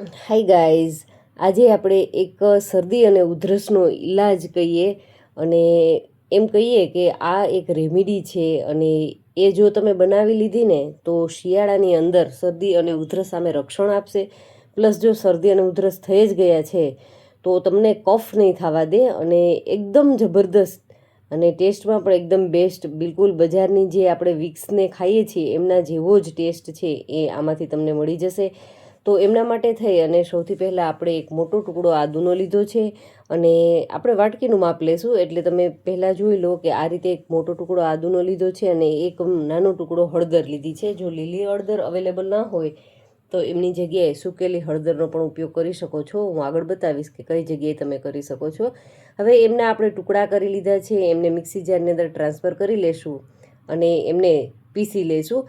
Hi guys આજે આપણે એક શરદી અને ઉધરસનો ઈલાજ કહીએ અને એમ કહીએ કે આ એક રેમેડી છે અને એ જો તમે બનાવી લીધી ને, તો શિયાળાની અંદર શરદી અને ઉધરસ સામે રક્ષણ આપશે. પ્લસ જો શરદી અને ઉધરસ થઈ જ ગયા છે, તો તમને કફ નહીં થવા દે અને એકદમ જબરદસ્ત અને ટેસ્ટમાં પણ એકદમ બેસ્ટ બિલકુલ બજારની જે આપણે વિક્સને ખાઈએ છીએ, એમના જેવો જ ટેસ્ટ છે, એ આમાંથી તમને મળી જશે. તો એમના માટે થઈ અને સૌથી પહેલાં આપણે એક મોટો ટુકડો આદુનો લીધો છે અને આપણે વાટકીનું માપ લેશું એટલે તમે પહેલાં જોઈ લો કે આ રીતે એક મોટો ટુકડો આદુનો લીધો છે અને એક નાનો ટુકડો હળદર લીધી છે. જો લીલી હળદર અવેલેબલ ના હોય તો એમની જગ્યાએ સૂકેલી હળદરનો પણ ઉપયોગ કરી શકો છો. હું આગળ બતાવીશ કે કઈ જગ્યાએ તમે કરી શકો છો. હવે એમના આપણે ટુકડા કરી લીધા છે. એમને મિક્સી જારની અંદર ટ્રાન્સફર કરી લેશું અને એમને પીસી લેશું.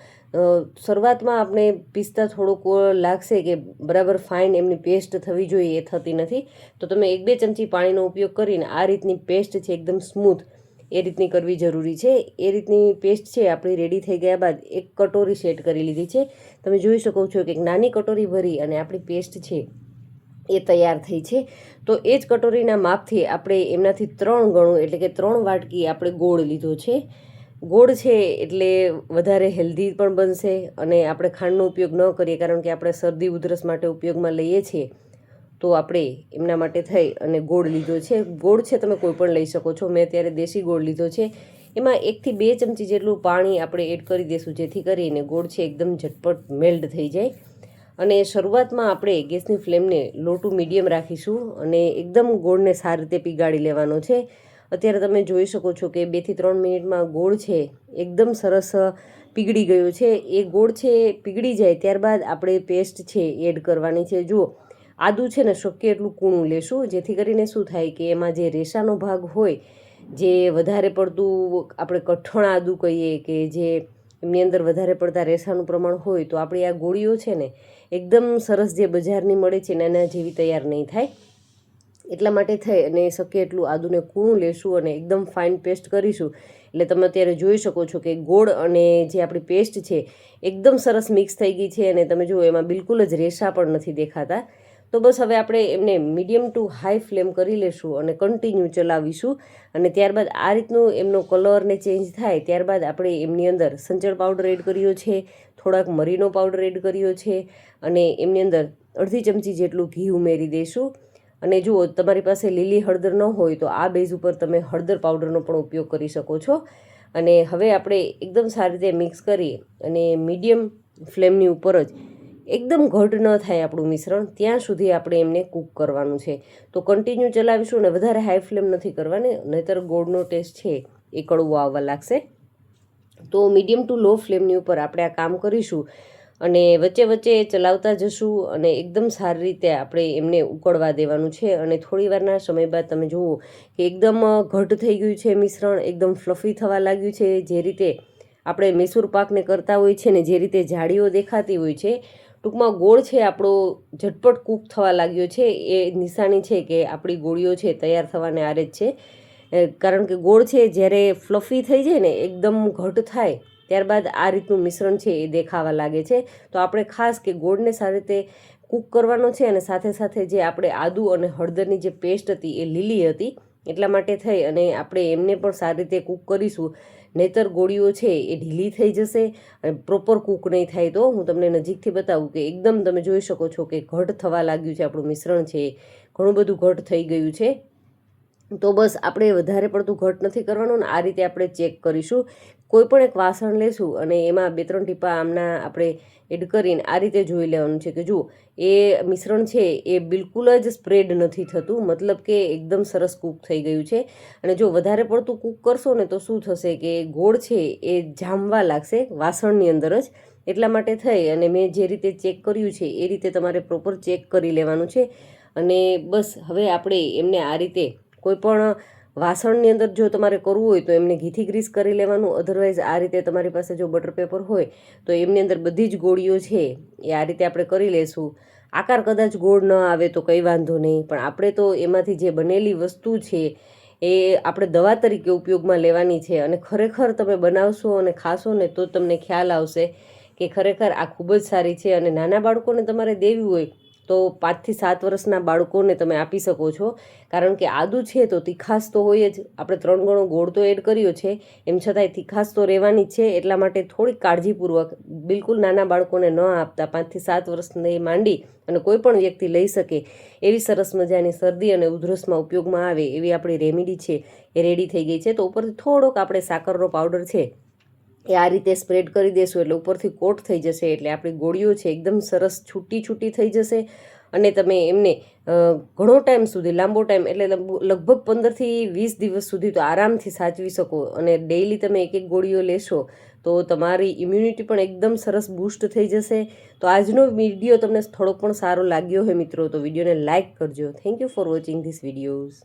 શરૂઆતમાં આપણે પીસતા થોડુંક લાગશે કે બરાબર ફાઇન એમની પેસ્ટ થવી જોઈએ એ થતી નથી. તો તમે એક બે ચમચી પાણીનો ઉપયોગ કરીને આ રીતની પેસ્ટ છે એકદમ સ્મૂથ એ રીતની કરવી જરૂરી છે. એ રીતની પેસ્ટ છે આપણી રેડી થઈ ગયા બાદ એક કટોરી સેટ કરી લીધી છે. તમે જોઈ શકો છો કે એક નાની કટોરી ભરી અને આપણી પેસ્ટ છે એ તૈયાર થઈ છે. તો એ જ કટોરીના માપથી આપણે એમનાથી ત્રણ ગણું એટલે કે ત્રણ વાટકી આપણે ગોળ લીધો છે. ગોળ છે એટલે વધારે હેલ્ધી પણ બનશે અને આપણે ખાંડનો ઉપયોગ ન કરીએ કારણ કે આપણે શરદી ઉધરસ માટે ઉપયોગમાં લઈએ છીએ, તો આપણે એમના માટે થઈ અને ગોળ લીધો છે. ગોળ છે તમે કોઈ પણ લઈ શકો છો. મેં અત્યારે દેશી ગોળ લીધો છે. એમાં એકથી બે ચમચી જેટલું પાણી આપણે એડ કરી દઈશું જેથી કરીને ગોળ છે એકદમ ઝટપટ મેલ્ડ થઈ જાય. અને શરૂઆતમાં આપણે ગેસની ફ્લેમને લો મીડિયમ રાખીશું અને એકદમ ગોળને સારી રીતે પીગાળી લેવાનો છે. અત્યારે તમે જોઈ શકો છો કે બેથી ત્રણ મિનિટમાં ગોળ છે, એકદમ સરસ પીગળી ગયો છે. એ ગોળ છે પીગળી જાય ત્યારબાદ આપણે પેસ્ટ છે એડ કરવાની છે. જુઓ, આદું છે ને શક્ય એટલું કૂણું લેશું, જેથી કરીને શું થાય કે એમાં જે રેસાનો ભાગ હોય, જે વધારે પડતું આપણે કઠણ આદું કહીએ કે જે એમની અંદર વધારે પડતા રેસાનું પ્રમાણ હોય, તો આપણી આ ગોળીઓ છે ને એકદમ સરસ જે બજારની મળે છે ને એના જેવી તૈયાર નહીં થાય. એટલા માટે થઈ અને શક્ય એટલું આદુને કૂણું લેશું અને એકદમ ફાઇન પેસ્ટ કરીશું. એટલે તમે અત્યારે જોઈ શકો છો કે ગોળ અને જે આપણી પેસ્ટ છે, એકદમ સરસ મિક્સ થઈ ગઈ છે અને તમે જુઓ, એમાં બિલકુલ જ રેસા પણ નથી દેખાતા. તો બસ હવે આપણે એમને મીડિયમ ટુ હાઈ ફ્લેમ કરી લેશું અને કન્ટિન્યુ ચલાવીશું. અને ત્યારબાદ આ રીતનું એમનો કલરને ચેન્જ થાય, ત્યારબાદ આપણે એમની અંદર સંચળ પાવડર એડ કર્યો છે, થોડાક મરીનો પાવડર એડ કર્યો છે અને એમની અંદર અડધી ચમચી જેટલું ઘી ઉમેરી દઈશું અને જુઓ, તમારી પાસે લીલી હળદર ન હોય તો આ બેઝ ઉપર તમે હળદર પાવડરનો પણ ઉપયોગ કરી શકો છો. અને હવે આપણે એકદમ સારી રીતે મિક્સ કરી અને મીડિયમ ફ્લેમની ઉપર જ એકદમ ઘટ ન થાય આપણું મિશ્રણ, ત્યાં સુધી આપણે એમને કૂક કરવાનું છે. તો કન્ટિન્યુ ચલાવીશું અને વધારે હાઈ ફ્લેમ નથી કરવાની, નહીતર ગોળનો ટેસ્ટ છે એ કડવો આવવા લાગશે. તો મીડિયમ ટુ લો ફ્લેમની ઉપર આપણે આ કામ કરીશું. અને વચ્ચે વચ્ચે ચલાવતા જશું અને એકદમ સારી રીતે આપણે એમને ઉકળવા દેવાનું છે. અને થોડી વારના સમય બાદ તમે જુઓ કે એકદમ ઘટ થઈ ગયું છે મિશ્રણ, એકદમ ફ્લફી થવા લાગ્યું છે. જે રીતે આપણે મૈસૂર પાકને કરતા હોય છે ને જે રીતે જાળીઓ દેખાતી હોય છે, ટૂંકમાં ગોળ છે આપણો, ઝટપટ કૂક થવા લાગ્યો છે. એ નિશાની છે કે આપણી ગોળીઓ છે તૈયાર થવાને આરે જ છે. કારણ કે ગોળ છે, જ્યારે ફ્લફી થઈ જાય ને, એકદમ ઘટ થાય ત્યારબાદ આ રીતનું મિશ્રણ છે એ દેખાવા લાગે છે. તો આપણે ખાસ કે ગોળને સારી રીતે કૂક કરવાનો છે અને સાથે સાથે જે આપણે આદુ અને હળદરની જે પેસ્ટ હતી એ લીલી હતી એટલા માટે થઈ અને આપણે એમને પણ સારી રીતે કૂક કરીશું. નહીતર ગોળીઓ છે એ ઢીલી થઈ જશે અને પ્રોપર કૂક નહીં થાય તો હું તમને નજીકથી બતાવું કે એકદમ તમે જોઈ શકો છો કે ઘટ થવા લાગ્યું છે આપણું મિશ્રણ છે. ઘણું બધું ઘટ થઈ ગયું છે. તો બસ આપણે વધારે પડતું ઘટ નથી કરવાનું ને આ રીતે આપણે ચેક કરીશું કોઈ પણ એક વાસણ લેશું અને એમાં બે ત્રણ ટીપા આમના આપણે એડ કરીને આ રીતે જોઈ લેવાનું છે કે જુઓ, એ મિશ્રણ છે એ બિલકુલ જ સ્પ્રેડ નથી થતું, મતલબ કે એકદમ સરસ કૂક થઈ ગયું છે. અને જો વધારે પડતું કૂક કરશો ને તો શું થશે કે ગોળ છે એ જામવા લાગશે વાસણની અંદર જ. એટલા માટે થઈ અને મેં જે રીતે ચેક કર્યું છે એ રીતે તમારે પ્રોપર ચેક કરી લેવાનું છે. અને બસ હવે આપણે એમને આ રીતે કોઈ પણ વાસણની અંદર જો તમારે કરવું હોય તો એમને ઘીથી ગ્રીસ કરી લેવાનું. અધરવાઇઝ આ રીતે તમારી પાસે જો બટર પેપર હોય તો એમની અંદર બધી જ ગોળીઓ છે એ આ રીતે આપણે કરી લેશું. આકાર કદાચ ગોળ ન આવે તો કંઈ વાંધો નહીં, પણ આપણે તો એમાંથી જે બનેલી વસ્તુ છે એ આપણે દવા તરીકે ઉપયોગમાં લેવાની છે અને ખરેખર તમે બનાવશો અને ખાશો ને તો તમને ખ્યાલ આવશે કે ખરેખર આ ખૂબ જ સારી છે અને નાના બાળકોને તમારે દેવી હોય તો પાંચથી સાત વર્ષના બાળકોને તમે આપી શકો છો. કારણ કે આદુ છે તો તીખાસ તો હોય જ. આપણે ત્રણ ગણો ગોળ તો એડ કર્યો છે. એમ છતાંય તીખાસ તો રહેવાની છે. એટલા માટે થોડીક કાળજીપૂર્વક બિલકુલ નાના બાળકોને ન આપતા પાંચથી સાત વર્ષને માંડી અને કોઈ પણ વ્યક્તિ લઈ શકે એવી સરસ મજાની શરદી અને ઉધરસમાં ઉપયોગમાં આવે એવી આપણી રેમેડી છે. એ રેડી થઈ ગઈ છે. તો ઉપરથી થોડોક આપણે સાકરનો પાવડર છે. એ આ રીતે સ્પ્રેડ કરી દેશું એટલે ઉપરથી કોટ થઈ જશે એટલે આપણી ગોળીઓ છે એકદમ સરસ છૂટી છૂટી થઈ જશે અને તમે એમને ઘણો ટાઈમ સુધી, લાંબો ટાઈમ એટલે લગભગ પંદરથી વીસ દિવસ સુધી તો આરામથી સાચવી શકો અને ડેઈલી તમે એક એક ગોળીઓ લેશો તો તમારી ઇમ્યુનિટી પણ એકદમ સરસ બૂસ્ટ થઈ જશે. તો આજનો વીડિયો તમને થોડોક પણ સારો લાગ્યો હોય મિત્રો તો વિડીયોને લાઇક કરજો. Thank you for watching this videos